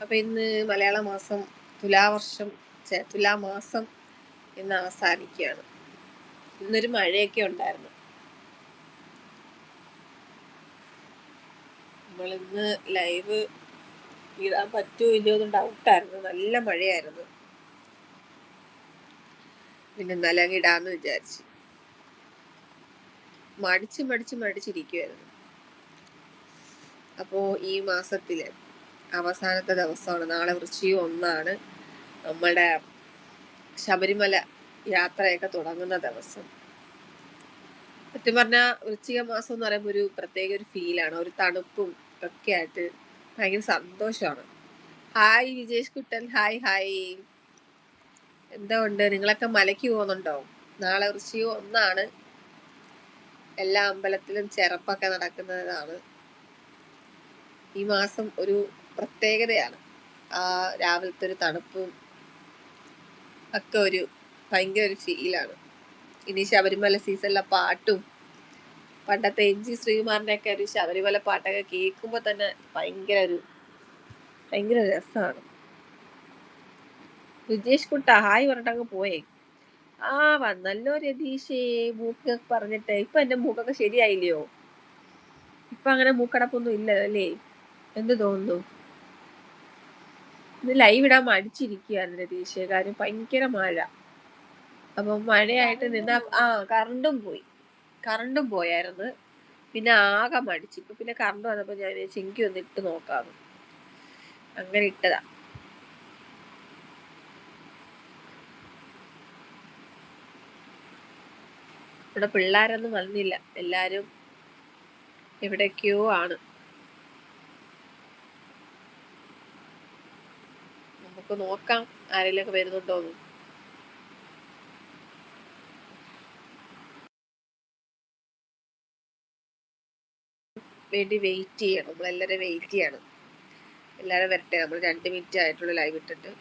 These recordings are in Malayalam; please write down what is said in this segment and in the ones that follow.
അപ്പൊ ഇന്ന് മലയാള മാസം തുലാവർഷം തുലാമാസം ഇന്ന് അവസാനിക്കുകയാണ്. ഇന്നൊരു മഴയൊക്കെ ഉണ്ടായിരുന്നു. നമ്മൾ ഇന്ന് ലൈവ് ഇടാൻ പറ്റുമോ ഇല്ലയോ എന്ന് ഡൗട്ടായിരുന്നു നല്ല മഴയായിരുന്നു. പിന്നെ ഇന്നലെ അങ്ങ് ഇടാന്ന് വിചാരിച്ചു. മടിച്ച് മടിച്ച് മടിച്ചിരിക്കുമായിരുന്നു അപ്പോൾ ഈ മാസത്തിൽ അവസാനത്തെ ദിവസമാണ്. നാളെ വൃശ്ചികം ഒന്നാണ്. നമ്മളുടെ ശബരിമല യാത്രയൊക്കെ തുടങ്ങുന്ന ദിവസം. സത്യം പറഞ്ഞാൽ വൃശ്ചിക മാസം എന്ന് പറയുമ്പോൾ ഒരു പ്രത്യേക ഒരു ഫീലാണ്. ഒരു തണുപ്പും ഒക്കെ ആയിട്ട് ഭയങ്കര സന്തോഷമാണ്. Hi Vijesh Kuttan. Hi hi. എന്താ ഉണ്ട്? നിങ്ങളൊക്കെ മലയ്ക്ക് പോകുന്നുണ്ടോ? നാളെ വൃശ്ചികം ഒന്നാണ്. എല്ലാ അമ്പലത്തിലും ചെറുപ്പൊക്കെ നടക്കുന്നതാണ്. ഈ മാസം ഒരു പ്രത്യേകതയാണ്. ആ രാവിലത്തെ ഒരു തണുപ്പും ഒക്കെ ഒരു ഭയങ്കര ഒരു ഫീലാണ് ഇനി ശബരിമല സീസണിലെ പാട്ടും പണ്ടത്തെ എം ജി ശ്രീകുമാറിന്റെ ഒക്കെ ഒരു ശബരിമല പാട്ടൊക്കെ കേൾക്കുമ്പോൾ തന്നെ ഭയങ്കര ഒരു ഭയങ്കര രസമാണ് രുജേഷ് കുട്ട ഹായ് പറഞ്ഞിട്ടങ്ങ് പോയേ. ആ വന്നല്ലോ രതീഷേ മൂക്കൊക്കെ പറഞ്ഞിട്ട്. ഇപ്പൊ എന്റെ മൂക്കൊക്കെ ശരിയായില്ലയോ? ഇപ്പൊ അങ്ങനെ മൂക്കടപ്പൊന്നും ഇല്ല അല്ലേ എന്ത് തോന്നുന്നു? ഇന്ന് ലൈവ് ഇടാൻ മടിച്ചിരിക്കുകയാണ് രതീഷ് കാര്യം? ഭയങ്കര മഴ. അപ്പൊ മഴയായിട്ട് നിന്ന ആ കറണ്ടും പോയി. കറണ്ടും പോയായിരുന്നു. പിന്നെ ആകെ മടിച്ചു. ഇപ്പൊ പിന്നെ കറണ്ട് വന്നപ്പോ ഞാൻ ചെങ്കി ഒന്ന് ഇട്ട് നോക്കാം അങ്ങനെ ഇട്ടതാ. ഇവിടെ പിള്ളേരൊന്നും വന്നില്ല. എല്ലാരും എവിടേക്കോ ആണ്. നമുക്ക് നോക്കാം ആരെങ്കിലൊക്കെ വരുന്നുണ്ടോ എന്ന് വേണ്ടി വെയിറ്റ് ചെയ്യണം. നമ്മളെല്ലാവരും വെയിറ്റ് ചെയ്യണം. എല്ലാവരും വരട്ടെ. നമ്മൾ രണ്ട് മിനിറ്റ് ആയിട്ടുള്ള ലൈവ് ഇട്ടിട്ട്.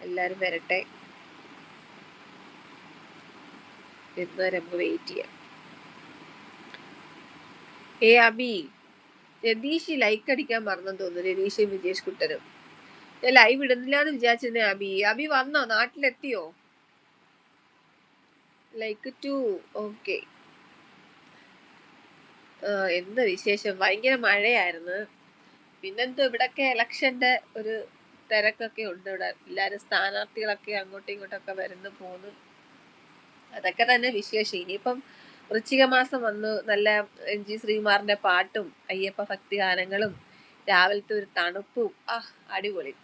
എല്ലാവരും വരട്ടെ. എന്നവരെ നമുക്ക് വെയിറ്റ് ചെയ്യാം. ഏ അബി രതീഷ് ലൈക്ക് അടിക്കാൻ മറന്നു തോന്നുന്നു. രതീഷ് വിജേഷ് കുട്ടനും. ലൈവ് ഇടുന്നില്ല എന്ന് വിചാരിച്ചിരുന്നേ അബി. അബി വന്നോ? നാട്ടിലെത്തിയോ? ലൈക്ക് ടു ഓക്കെ എന്ത് വിശേഷം? ഭയങ്കര മഴയായിരുന്നു. പിന്നെന്തോ ഇവിടൊക്കെ ഇലക്ഷന്റെ ഒരു തിരക്കൊക്കെ ഉണ്ട് ഇവിടെ. എല്ലാരും സ്ഥാനാർത്ഥികളൊക്കെ അങ്ങോട്ടും ഇങ്ങോട്ടൊക്കെ വരുന്നു പോന്നു അതൊക്കെ തന്നെ വിശേഷം. ഇനിയിപ്പം വൃശ്ചിക മാസം വന്നു. നല്ല എൻ ജി ശ്രീകുമാറിന്റെ പാട്ടും അയ്യപ്പ ഭക്തി ഗാനങ്ങളും രാവിലത്തെ ഒരു തണുപ്പും. ആ അടിപൊളി.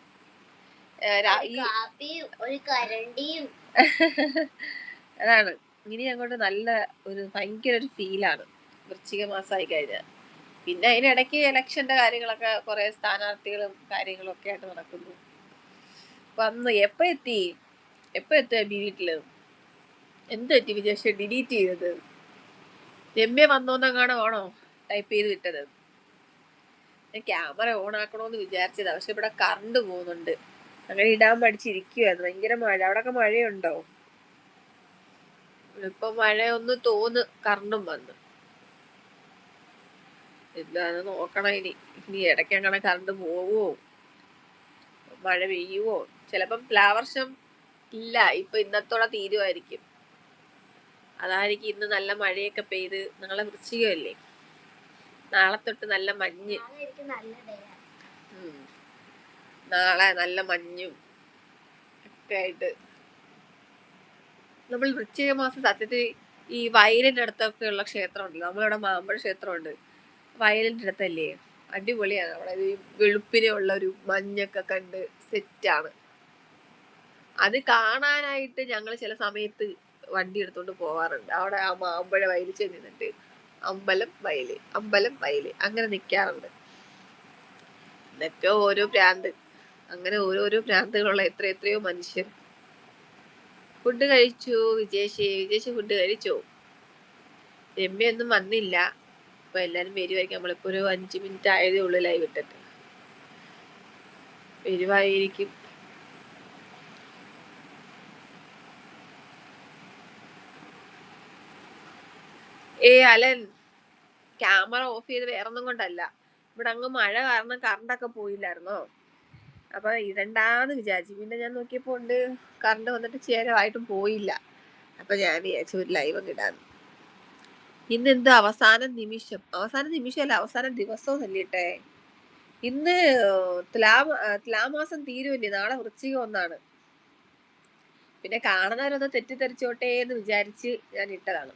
അതാണ്. ഇനി അങ്ങോട്ട് നല്ല ഒരു ഭയങ്കര ഒരു ഫീലാണ് വൃശ്ചിക മാസമായി കഴിഞ്ഞാൽ പിന്നെ അതിനിടയ്ക്ക് ഇലക്ഷന്റെ കാര്യങ്ങളൊക്കെ കുറെ സ്ഥാനാർത്ഥികളും കാര്യങ്ങളും ഒക്കെ ആയിട്ട് നടക്കുന്നു. വന്ന് എപ്പ എത്തി? എപ്പ എത്തുക വീട്ടിൽ? എന്ത് പറ്റി വിജയ് ഡിലീറ്റ് ചെയ്തത്? രമ്യ വന്നോന്നങ്ങാണ് ആണോ ടൈപ്പ് ചെയ്ത് വിട്ടത്? ഞാൻ ക്യാമറ ഓൺ ആക്കണോന്ന് വിചാരിച്ചതാ. പക്ഷെ ഇവിടെ കറണ്ട് പോകുന്നുണ്ട്. അങ്ങനെ ഇടാൻ പഠിച്ചിരിക്കുവായിരുന്നു. ഭയങ്കര മഴ. അവിടൊക്കെ മഴയുണ്ടോ? ഇപ്പൊ മഴ ഒന്ന് തോന്ന് കറണ്ടും വന്ന്. എന്താ നോക്കണം ഇനി. ഇനി ഇടയ്ക്ക് അങ്ങനെ കറണ്ട് പോവോ? മഴ പെയ്യുവോ? ചിലപ്പം പ്ലാവർഷം ഇല്ല. ഇപ്പൊ ഇന്നത്തോടെ തീരുമായിരിക്കും അതായിരിക്കും ഇന്ന് നല്ല മഴയൊക്കെ പെയ്ത് നാളെ വൃശ്ചികമല്ലേ? നാളെ തൊട്ട് നല്ല മഞ്ഞ്. നാളെ നല്ല മഞ്ഞും ഒക്കെ ആയിട്ട്. നമ്മൾ വൃശ്ചിക മാസം സത്യത്തിൽ ഈ വയലിന്റെ അടുത്തൊക്കെ ഉള്ള ക്ഷേത്രമുണ്ട് നമ്മളിവിടെ മാമ്പഴ ക്ഷേത്രമുണ്ട്. വയലിന്റെ അടുത്തല്ലേ? അടിപൊളിയാണ്. അവിടെ ഈ വെളുപ്പിനുള്ള ഒരു മഞ്ഞൊക്കെ കണ്ട് സെറ്റാണ് അത് കാണാനായിട്ട് ഞങ്ങൾ ചില സമയത്ത് വണ്ടി എടുത്തുകൊണ്ട് പോവാറുണ്ട്. അവിടെ ആ മാമ്പഴ വയലിൽ ചെന്നിട്ട് അമ്പലം വയൽ അമ്പലം വയൽ അങ്ങനെ നിൽക്കാറുണ്ട് ഇതൊക്കെ ഓരോ ഭ്രാന്ത് അങ്ങനെ ഓരോരോ ഭ്രാന്തുകളുള്ള എത്ര എത്രയോ മനുഷ്യർ. ഫുഡ് കഴിച്ചു വിജേഷ് വിജേഷി ഫുഡ് കഴിച്ചു. രമ്യൊന്നും വന്നില്ല. അപ്പൊ എല്ലാരും വരുമായിരിക്കും നമ്മളിപ്പോ ഒരു അഞ്ചു മിനിറ്റ് ആയതേ ഉള്ളൂ ലൈവ് ഇട്ടിട്ട്. വരുവായിരിക്കും. ഏ അലൻ ക്യാമറ ഓഫ് ചെയ്ത് വേറൊന്നും കൊണ്ടല്ല. ഇവിടെ അങ്ങ് മഴ കാരണം കറണ്ടൊക്കെ പോയില്ലായിരുന്നോ? അപ്പൊ ഇടണ്ടാന്ന് വിചാരിച്ചു. പിന്നെ ഞാൻ നോക്കിയപ്പോ ഉണ്ട്. കറണ്ട് വന്നിട്ട് ചേരമായിട്ടും പോയില്ല. അപ്പൊ ഞാൻ വിചാരിച്ചു ഒരു ലൈവ് ഇടാന്ന്. ഇന്ന് എന്ത് അവസാന നിമിഷം? അവസാന നിമിഷമല്ല അവസാന ദിവസവും തല്ലിട്ടെ ഇന്ന് തുലാ തുലാമാസം തീരുവല്ലേ? നാളെ വൃശ്ചിക ഒന്നാണ്. പിന്നെ കാണുന്നവരൊന്ന് തെറ്റിദ്ധരിച്ചോട്ടെ എന്ന് വിചാരിച്ച് ഞാൻ ഇട്ടതാണ്.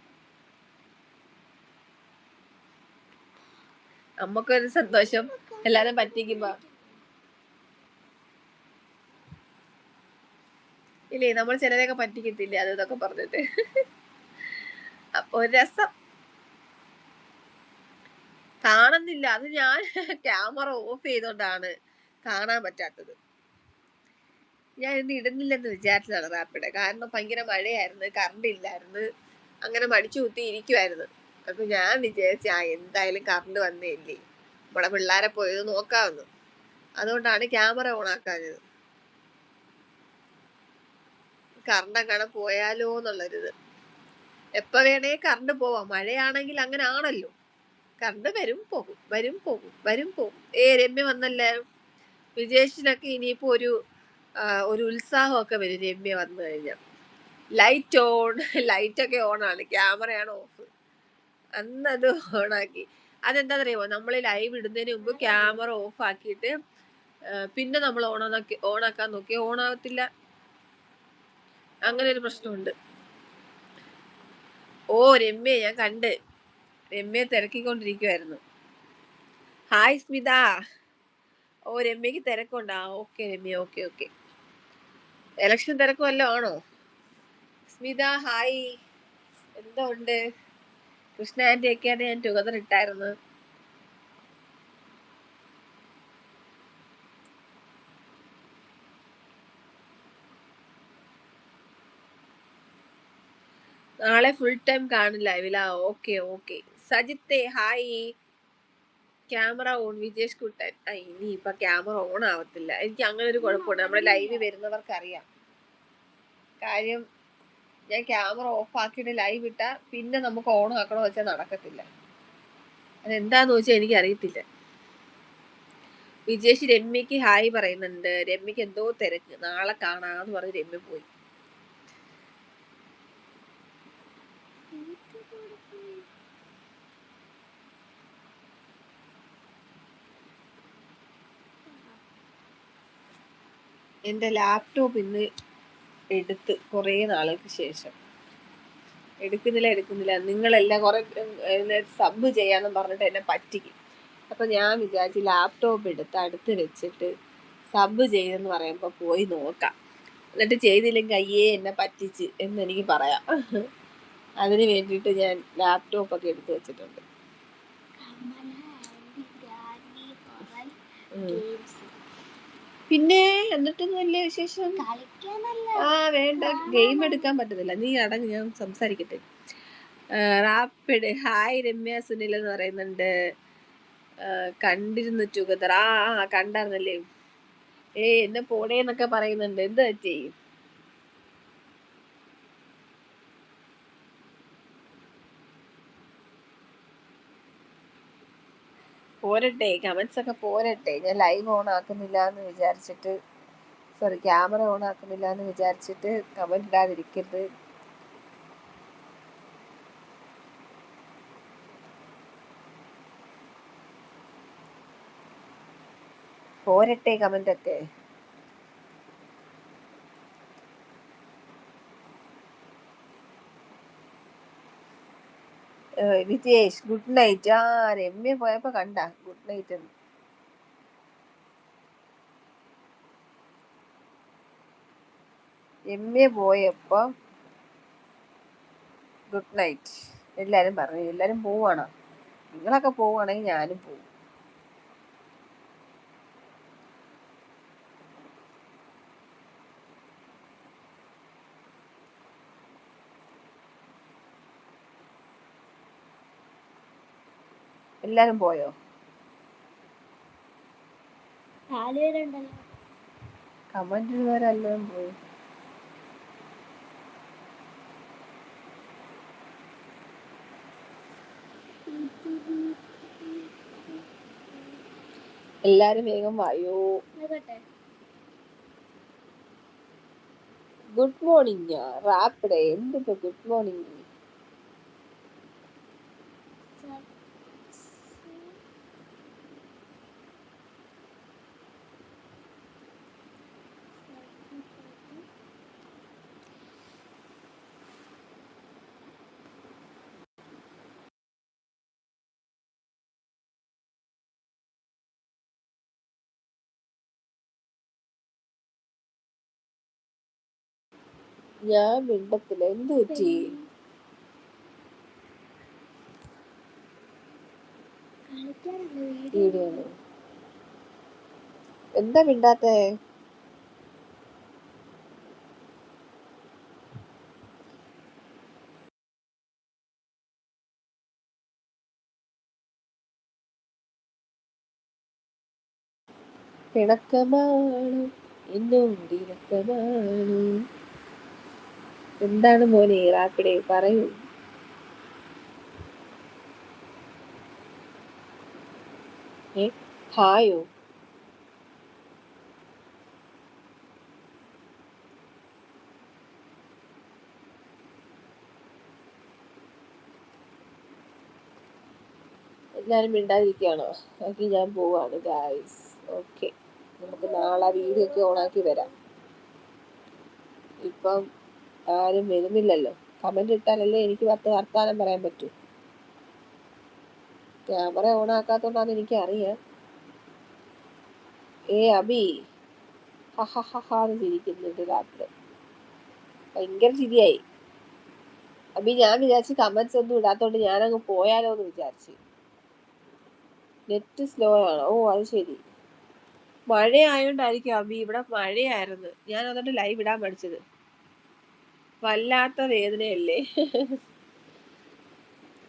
നമുക്കൊരു സന്തോഷം. എല്ലാരും പറ്റിക്കുമ്പോ. ഇല്ലേ നമ്മൾ ചിലരെയൊക്കെ പറ്റിക്കത്തില്ലേ അത് ഇതൊക്കെ പറഞ്ഞിട്ട്. അപ്പൊ ഒരു രസം. കാണുന്നില്ല അത് ഞാൻ ക്യാമറ ഓഫ് ചെയ്തോണ്ടാണ് കാണാൻ പറ്റാത്തത്. ഞാൻ ഇന്ന് ഇടുന്നില്ലെന്ന് വിചാരിച്ചതാണ് റാപ്പിഡ് കാരണം ഭയങ്കര മഴയായിരുന്നു കറണ്ട് ഇല്ലായിരുന്നു. അങ്ങനെ മടിച്ചു കുത്തി ഇരിക്കുമായിരുന്നു അപ്പൊ ഞാൻ വിചാരിച്ചു ആ എന്തായാലും കറണ്ട് വന്നേ ഇല്ലേ. നമ്മളെ പിള്ളേരെ പോയത് നോക്കാമെന്ന്. അതുകൊണ്ടാണ് ക്യാമറ ഓൺ ആക്കാഞ്ഞത് കറണ്ട് അങ്ങനെ പോയാലോ എന്നുള്ളൊരിത്. എപ്പോ വേണേ കറണ്ട് പോവാം. മഴയാണെങ്കിൽ അങ്ങനെ ആണല്ലോ കറണ്ട് വരും പോകും വരും പോകും വരും പോകും. ഏ രമ്യ വന്നല്ലേ? വിജേഷിനൊക്കെ ഇനിയിപ്പോ ഒരു ഒരു ഉത്സാഹമൊക്കെ വരും രമ്യ വന്നു കഴിഞ്ഞാൽ ലൈറ്റ് ഓൺ ലൈറ്റൊക്കെ ഓൺ ആണ്. ക്യാമറയാണ് ഓഫ് അന്ന് അത് ഓണാക്കി അതെന്താണെന്നറിയാമോ നമ്മൾ ലൈവ് ഇടുന്നതിന് മുമ്പ് ക്യാമറ ഓഫ് ആക്കിയിട്ട് പിന്നെ നമ്മൾ ഓണാക്കി ഓണാക്കാൻ നോക്കി. ഓണാകത്തില്ല അങ്ങനെ ഒരു പ്രശ്നമുണ്ട്. ഓ രമ്യ ഞാൻ കണ്ട്. രമ്യയെ തിരക്കിക്കൊണ്ടിരിക്കുവായിരുന്നു. ഹായ് സ്മിത. ഓ രമ്യക്ക് തിരക്കുണ്ടാ. Okay Ramya okay okay. Election തിരക്കും വല്ലതും ആണോ? സ്മിത ഹായ്. എന്തോ ഉണ്ട്? കൃഷ്ണ ആന്റി ഒക്കെയാണ് ഞാൻ ടുഗദർ ഇട്ടായിരുന്നു നാളെ ഫുൾ ടൈം കാണില്ല ലൈവില okay okay സജിത്തെ hi camera on Vijesh Kuttan. ആ ഇനി ഇപ്പൊ ക്യാമറ ഓൺ ആവത്തില്ല. എനിക്ക് അങ്ങനെ ഒരു കുഴപ്പമുണ്ട് നമ്മുടെ ലൈവ് വരുന്നവർക്കറിയാം. കാര്യം ഞാൻ ക്യാമറ ഓഫ് ആക്കിയിട്ട് ലൈവ് ഇട്ടാ പിന്നെ നമുക്ക് ഓൺ ആക്കണോ വെച്ചാൽ നടക്കത്തില്ല. അതെന്താന്ന് വെച്ചാൽ എനിക്ക് അറിയത്തില്ല വിജേഷ് രമ്യക്ക് ഹായ് പറയുന്നുണ്ട്. രമ്യക്ക് എന്തോ തിരക്ക്. നാളെ കാണാന്ന് പറഞ്ഞ് രമ്യ പോയി. എന്റെ ലാപ്ടോപ്പ് ഇന്ന് എടുത്ത് കുറേ നാളുകൾക്ക് ശേഷം. എടുക്കുന്നില്ല എടുക്കുന്നില്ല. നിങ്ങളെല്ലാം കുറെ സബ് ചെയ്യാന്ന് പറഞ്ഞിട്ട് എന്നെ പറ്റിക്കും അപ്പൊ ഞാൻ വിചാരിച്ചു ലാപ്ടോപ്പ് എടുത്ത് അടുത്ത് വെച്ചിട്ട് സബ് ചെയ്തെന്ന് പറയുമ്പോൾ പോയി നോക്കാം. എന്നിട്ട് ചെയ്തില്ലെങ്കിൽ അയ്യേ എന്നെ പറ്റിച്ച് എന്ന് എനിക്ക് പറയാം. അതിന് വേണ്ടിയിട്ട് ഞാൻ ലാപ്ടോപ്പ് ഒക്കെ എടുത്തു വെച്ചിട്ടുണ്ട്. പിന്നെ എന്നിട്ടൊന്നും വലിയ വിശേഷം? ആ വേണ്ട. ഗെയിം എടുക്കാൻ പറ്റത്തില്ല. നീ അടങ്ങ് ഞാൻ സംസാരിക്കട്ടെ. റാപ്പിഡ്. ഹായ് രമ്യ സുനിൽ എന്ന് പറയുന്നുണ്ട്. കണ്ടിരുന്ന ടുഗദർ ആ കണ്ടായിരുന്നല്ലേ ഏ എന്നെ പോടേന്നൊക്കെ പറയുന്നുണ്ട്. എന്താ പറ്റി? പോരട്ടെ കമന്റ്സ് ഒക്കെ പോരട്ടെ. ഞാൻ ലൈവ് ഓൺ ആക്കുന്നില്ല എന്ന് വിചാരിച്ചിട്ട് സോറി ക്യാമറ ഓൺ ആക്കുന്നില്ല എന്ന് വിചാരിച്ചിട്ട് കമന്റ് ഇടാതിരിക്കരുത്. പോരട്ടെ കമന്റ് ഒക്കെ. Vijesh good night. ആ രമ്യ പോയപ്പോ കണ്ട. ഗുഡ് നൈറ്റ് എന്ന്. രമ്യ പോയപ്പോ ഗുഡ് നൈറ്റ്. എല്ലാരും പറഞ്ഞു. എല്ലാരും പോവാണോ? നിങ്ങളൊക്കെ പോവുകയാണെങ്കിൽ ഞാനും പോവും. എല്ലാരും പോയോ? കമന്റ് ഇടുന്നവരെല്ലാരും പോയി. എല്ലാരും വേഗം വായോ. Good morning. റാപ്പിടെ എന്തിപ്പോ ഗുഡ് മോർണിംഗ്. ഞാൻ മിണ്ടത്തില്ല. എന്ത് പറ്റി? വീഡിയോ എന്താ മിണ്ടാത്തേ? പിണക്കമാണ് ഇന്നും ഇണക്കമാണ് എന്താണ് മോനെ? റാപ്പിടെ പറയൂ. ഏ ഹായോ? എല്ലാരും മിണ്ടാതിരിക്കുകയാണോ? ഓക്കെ ഞാൻ പോവാണ് ഗായ്സ് ഓക്കെ നമുക്ക് നാളെ വീഡിയോ ഒക്കെ ഓണാക്കി വരാം. ഇപ്പം ആരും വരുന്നില്ലല്ലോ. കമന്റ് ഇട്ടാലല്ലേ എനിക്ക് പത്ത് വർത്താനം പറയാൻ പറ്റൂ. ക്യാമറ ഓൺ ആക്കാത്തോണ്ടാന്ന് എനിക്ക് അറിയാം ഏ അബി. ഹഹാന്ന് ചിരിക്കുന്നുണ്ട് രാത്രി. ഭയങ്കര ചിരിയായി. അബി ഞാൻ വിചാരിച്ച് കമന്റ്സ് ഒന്നും ഇടാത്തോണ്ട് ഞാനങ്ങ് പോയാലോ എന്ന് വിചാരിച്ച്. നെറ്റ് സ്ലോ ആണ്. ഓ അത് ശരി. മഴ ആയോണ്ടായിരിക്കും അബി ഇവിടെ മഴയായിരുന്നു. ഞാൻ അതുകൊണ്ട് ലൈവ് ഇടാൻ പഠിച്ചത് വല്ലാത്ത വേദനയല്ലേ?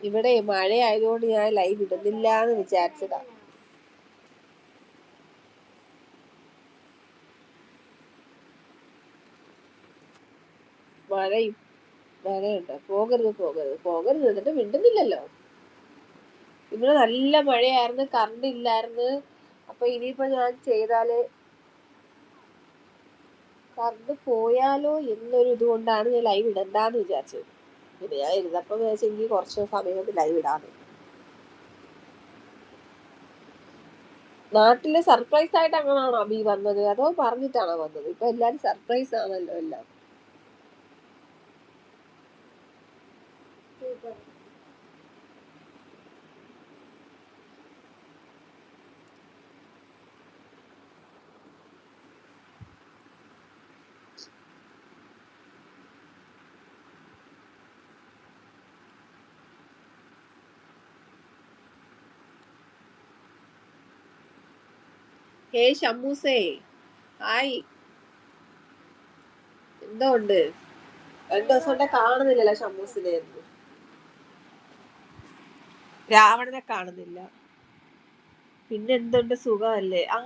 ഇവിടെ മഴ ആയതുകൊണ്ട് ഞാൻ ലൈവ് ഇടുന്നില്ല എന്ന് വിചാരിച്ചതാ. മഴയും മഴയുണ്ട് പോകരുത് പോകരുത്. പോകരുത്. എന്നിട്ട് മിണ്ടുന്നില്ലല്ലോ. ഇവിടെ നല്ല മഴയായിരുന്നു കറണ്ട് ഇല്ലായിരുന്നു. അപ്പൊ ഇനിയിപ്പോ ഞാൻ ചെയ്താൽ കറണ്ട് പോയാലോ എന്നൊരു ഇതുകൊണ്ടാണ് ഞാൻ ലൈവ് ഇടണ്ടെന്ന് വിചാരിച്ചത്. പിന്നെ ഞാൻ ഇരുന്നപ്പോ വിചാരിച്ചെങ്കിൽ കുറച്ച് സമയത്ത് ലൈവ് ഇടാന്ന്. നാട്ടിൽ സർപ്രൈസ് ആയിട്ട് അങ്ങനാണോ അബി വന്നത്? അതോ പറഞ്ഞിട്ടാണോ വന്നത്? ഇപ്പൊ എല്ലാരും സർപ്രൈസ് ആണല്ലോ എല്ലാം. ഹേ ഷമ്മൂസേ ഹായ് എന്തോ ഉണ്ട് രണ്ടു ദിവസം കൊണ്ടേ കാണുന്നില്ലല്ലോ ഷമ്മൂസിനെ ഒന്നും രാവണനെ കാണുന്നില്ല. പിന്നെ എന്തുണ്ട്? സുഖമല്ലേ? ആ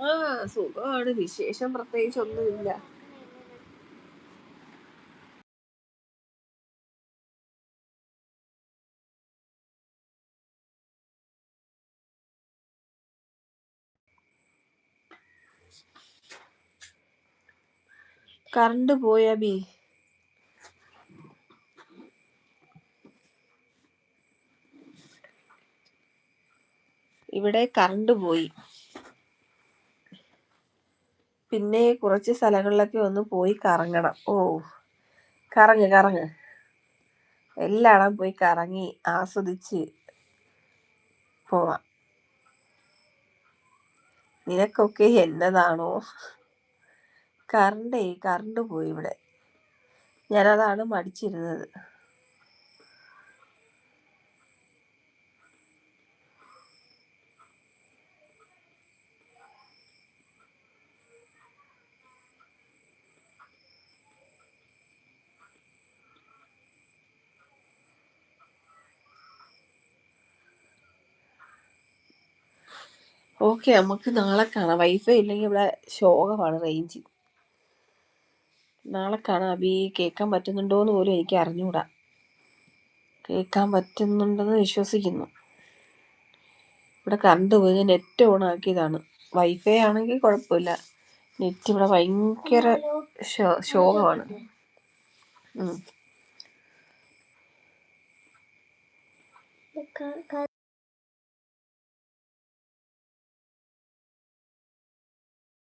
സുഖമാണ്. വിശേഷം പ്രത്യേകിച്ച് ഒന്നുമില്ല. കറണ്ട് പോയാ ബി. ഇവിടെ കറണ്ട് പോയി. പിന്നെ കുറച്ച് സ്ഥലങ്ങളിലൊക്കെ ഒന്ന് പോയി കറങ്ങണം. ഓ കറങ്ങ് കറങ്ങ്. എല്ലായിടം പോയി കറങ്ങി ആസ്വദിച്ച് പോവാം. നിനക്കൊക്കെ എന്നതാണോ? കറണ്ടേ കറണ്ട് പോയി ഇവിടെ. ഞാനതാണ് മടിച്ചിരുന്നത്. ഓക്കെ നമുക്ക് നാളെ കാണാം. വൈഫൈ ഇല്ലെങ്കിൽ ഇവിടെ ശോകമാണ് റേഞ്ച് നാളെ കാണാം. അബി കേൾക്കാൻ പറ്റുന്നുണ്ടോ എന്ന് പോലും എനിക്ക് അറിഞ്ഞുകൂടാ കേൾക്കാൻ പറ്റുന്നുണ്ടെന്ന് വിശ്വസിക്കുന്നു. ഇവിടെ കറണ്ട് പോയത് നെറ്റ് ഓൺ ആക്കിയതാണ്. വൈഫൈ ആണെങ്കിൽ കുഴപ്പമില്ല. നെറ്റ് ഇവിടെ ഭയങ്കര ശോകമാണ്. ഉം.